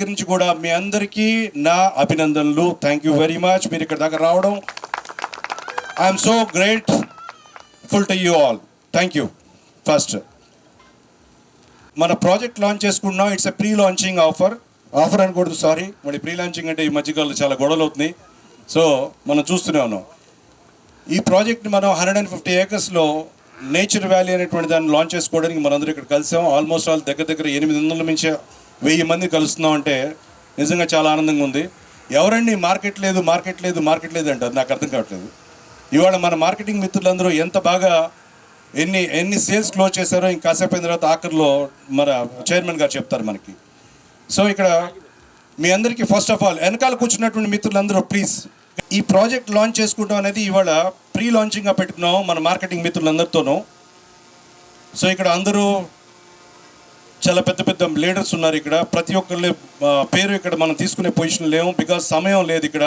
గురించి కూడా మీ అందరికీ నా అభినందనలు. థ్యాంక్ యూ వెరీ మచ్ మీరు ఇక్కడ దాకా రావడం I'm so grateful to you all thank you first మన ప్రాజెక్ట్ లాంచ్ చేసుకున్నాం. It's a pre launching offer offer అనకూడదు సారీ మరి ప్రీ లాంచింగ్ అంటే ఈ మధ్యకాలంలో చాలా గొడవలు అవుతున్నాయి. సో మనం చూస్తూనే ఉన్నాం. ఈ ప్రాజెక్ట్ని మనం హండ్రెడ్ అండ్ ఫిఫ్టీ ఏకర్స్లో నేచర్ వ్యాలీ అనేటువంటి దాన్ని లాంచ్ చేసుకోవడానికి మనందరూ ఇక్కడ కలిసాం. ఆల్మోస్ట్ ఆల్ దగ్గర దగ్గర ఎనిమిది వందల మించి వెయ్యి మంది కలుస్తున్నాం అంటే నిజంగా చాలా ఆనందంగా ఉంది. ఎవరండి మార్కెట్ లేదు మార్కెట్ లేదు మార్కెట్ లేదు అంటారు? నాకు అర్థం కావట్లేదు. ఇవాళ మన మార్కెటింగ్ మిత్రులందరూ ఎంత బాగా ఎన్ని ఎన్ని సేల్స్ క్లోజ్ చేశారో ఇంకా అయిన తర్వాత ఆఖరిలో మన చైర్మన్ గారు చెప్తారు మనకి. సో ఇక్కడ మీ అందరికీ ఫస్ట్ ఆఫ్ ఆల్ వెనకాల కూర్చున్నటువంటి మిత్రులందరూ ప్లీజ్ ఈ ప్రాజెక్ట్ లాంచ్ చేసుకుంటాం అనేది ఇవాళ ప్రీ లాంచింగ్గా పెట్టుకున్నాం మన మార్కెటింగ్ మిత్రులందరితోనూ. సో ఇక్కడ అందరూ చాలా పెద్ద పెద్ద లీడర్స్ ఉన్నారు ఇక్కడ. ప్రతి ఒక్కరి పేరు ఇక్కడ మనం తీసుకునే పొజిషన్ లేము బికాజ్ సమయం లేదు ఇక్కడ.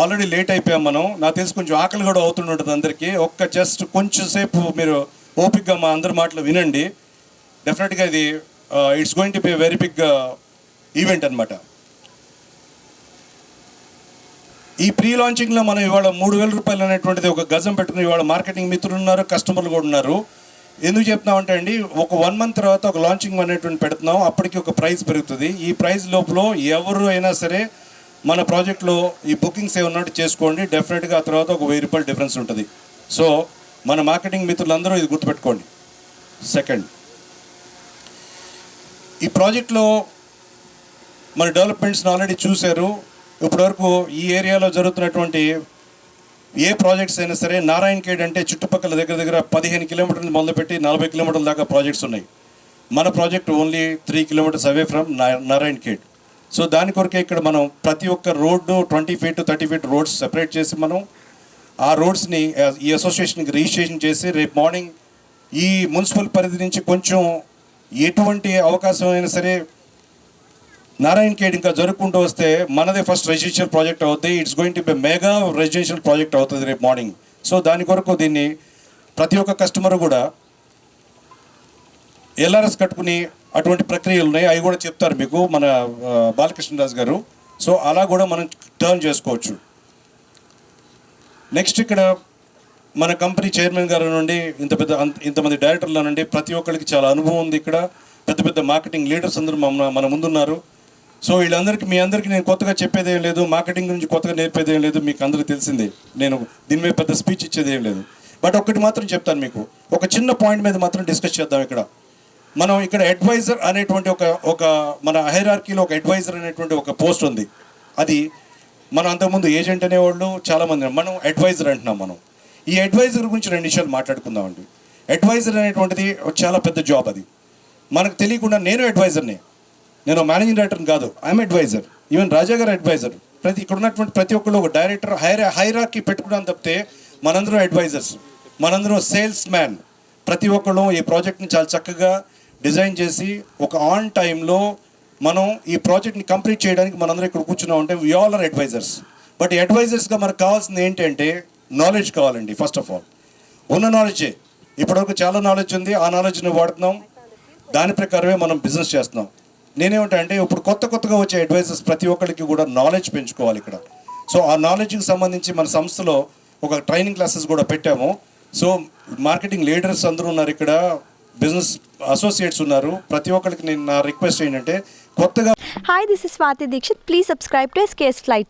ఆల్రెడీ లేట్ అయిపోయాం మనం. నాకు తెలిసి కొంచెం ఆకలి కూడా అవుతుంటుంది అందరికీ. ఒక్క జస్ట్ కొంచెం సేపు మీరు ఓపిక్గా మా అందరి మాటలు వినండి. డెఫినెట్గా ఇది it's going to be very big event అనమాట ఈ ప్రీ లాంచింగ్లో మనం ఇవాళ మూడు వేల రూపాయలు అనేటువంటిది ఒక గజం పెట్టుకుని ఇవాళ మార్కెటింగ్ మిత్రులు ఉన్నారు కస్టమర్లు కూడా ఉన్నారు. ఎందుకు చెప్తున్నామంటే అండి ఒక వన్ మంత్ తర్వాత ఒక లాంచింగ్ అనేటువంటి పెడుతున్నాం అప్పటికి ఒక ప్రైస్ పెరుగుతుంది. ఈ ప్రైస్ లోపల ఎవరు అయినా సరే మన ప్రాజెక్ట్లో ఈ బుకింగ్స్ ఏమన్నట్టు చేసుకోండి. డెఫినెట్గా ఆ తర్వాత ఒక వెయ్యి రూపాయలు డిఫరెన్స్ ఉంటుంది. సో మన మార్కెటింగ్ మిత్రులందరూ ఇది గుర్తుపెట్టుకోండి. సెకండ్ ఈ ప్రాజెక్ట్లో మన డెవలప్మెంట్స్ని ఆల్రెడీ చూశారు. ఇప్పటివరకు ఈ ఏరియాలో జరుగుతున్నటువంటి ఏ ప్రాజెక్ట్స్ అయినా సరే నారాయణ ఖేడ్ అంటే చుట్టుపక్కల దగ్గర దగ్గర పదిహేను కిలోమీటర్లు మొదలుపెట్టి నలభై కిలోమీటర్ల దాకా ప్రాజెక్ట్స్ ఉన్నాయి. మన project only three kilometres away from Narayankhed so దాని కొరకే ఇక్కడ మనం ప్రతి ఒక్క road twenty feet thirty feet roads separate చేసి మనం ఆ రోడ్స్ని ఈ అసోసియేషన్కి రిజిస్ట్రేషన్ చేసి రేపు మార్నింగ్ ఈ మున్సిపల్ పరిధి నుంచి కొంచెం ఎటువంటి అవకాశం అయినా సరే నారాయణ ఖేడ్ ఇంకా జరుపుకుంటూ వస్తే మనదే ఫస్ట్ రెసిడెన్షియల్ ప్రాజెక్ట్ అవుతుంది it's going to be mega residential project అవుతుంది రేపు మార్నింగ్ సో దాని కొరకు దీన్ని ప్రతి ఒక్క కస్టమర్ కూడా ఎల్ఆర్ఎస్ కట్టుకుని అటువంటి ప్రక్రియలు ఉన్నాయి. అవి కూడా చెప్తారు మీకు మన బాలకృష్ణదాస్ గారు. సో అలా కూడా మనం టర్న్ చేసుకోవచ్చు. నెక్స్ట్ ఇక్కడ మన కంపెనీ చైర్మన్ గారి నుండి ఇంత పెద్ద ఇంతమంది డైరెక్టర్ల నుండి ప్రతి ఒక్కరికి చాలా అనుభవం ఉంది ఇక్కడ. పెద్ద పెద్ద మార్కెటింగ్ లీడర్స్ అందరూ మన మన ముందున్నారు. సో వీళ్ళందరికీ మీ అందరికీ నేను కొత్తగా చెప్పేది ఏం లేదు మార్కెటింగ్ గురించి కొత్తగా నేర్పేది ఏం లేదు మీకు అందరికీ తెలిసిందే. నేను దీని మీద పెద్ద స్పీచ్ ఇచ్చేది ఏం లేదు. బట్ ఒక్కటి మాత్రం చెప్తాను మీకు. ఒక చిన్న పాయింట్ మీద మాత్రం డిస్కస్ చేద్దాం ఇక్కడ. మనం ఇక్కడ అడ్వైజర్ అనేటువంటి ఒక ఒక మన హైరార్కీలో ఒక అడ్వైజర్ అనేటువంటి ఒక పోస్ట్ ఉంది. అది మనం అంతకుముందు ఏజెంట్ అనేవాళ్ళు చాలామంది మనం అడ్వైజర్ అంటున్నాం మనం. ఈ అడ్వైజర్ గురించి రెండు విషయాలు మాట్లాడుకుందామండి. అడ్వైజర్ అనేటువంటిది ఒక చాలా పెద్ద జాబ్ అది. మనకు తెలియకుండా నేను అడ్వైజర్ని. నేను మేనేజింగ్ డైరెక్టర్ని కాదు ఐఎమ్ అడ్వైజర్ ఈవెన్ రాజా గారు అడ్వైజర్ ప్రతి ఇక్కడ ఉన్నటువంటి ప్రతి ఒక్కళ్ళు ఒక డైరెక్టర్ హైర్ హైరాకి పెట్టుకున్నాను తప్పితే మనందరం అడ్వైజర్స్ మనందరం సేల్స్ మ్యాన్ ప్రతి ఒక్కళ్ళు ఈ ప్రాజెక్ట్ని చాలా చక్కగా డిజైన్ చేసి ఒక ఆన్ టైంలో మనం ఈ ప్రాజెక్ట్ని కంప్లీట్ చేయడానికి మనందరం ఇక్కడ కూర్చున్నాం అంటే we all are advisors but అడ్వైజర్స్గా మనకు కావాల్సింది ఏంటంటే నాలెడ్జ్ కావాలండి ఫస్ట్ ఆఫ్ ఆల్ ఉన్న నాలెడ్జే ఇప్పటివరకు చాలా నాలెడ్జ్ ఉంది ఆ నాలెడ్జ్ని వాడుతున్నాం. దాని ప్రకారమే మనం బిజినెస్ చేస్తున్నాం. నేనేమంటా అంటే ఇప్పుడు కొత్త కొత్తగా వచ్చే అడ్వైజర్స్ ప్రతి ఒక్కరికి కూడా నాలెడ్జ్ పెంచుకోవాలి ఇక్కడ. సో ఆ నాలెడ్జ్కి సంబంధించి మన సంస్థలో ఒక ట్రైనింగ్ క్లాసెస్ కూడా పెట్టాము. సో మార్కెటింగ్ లీడర్స్ అందరూ ఉన్నారు ఇక్కడ. బిజినెస్ అసోసియేట్స్ ఉన్నారు. ప్రతి ఒక్కరికి నేను నా రిక్వెస్ట్ ఏంటంటే కొత్తగా hi this is Swathi Dikshit please subscribe to SKS flight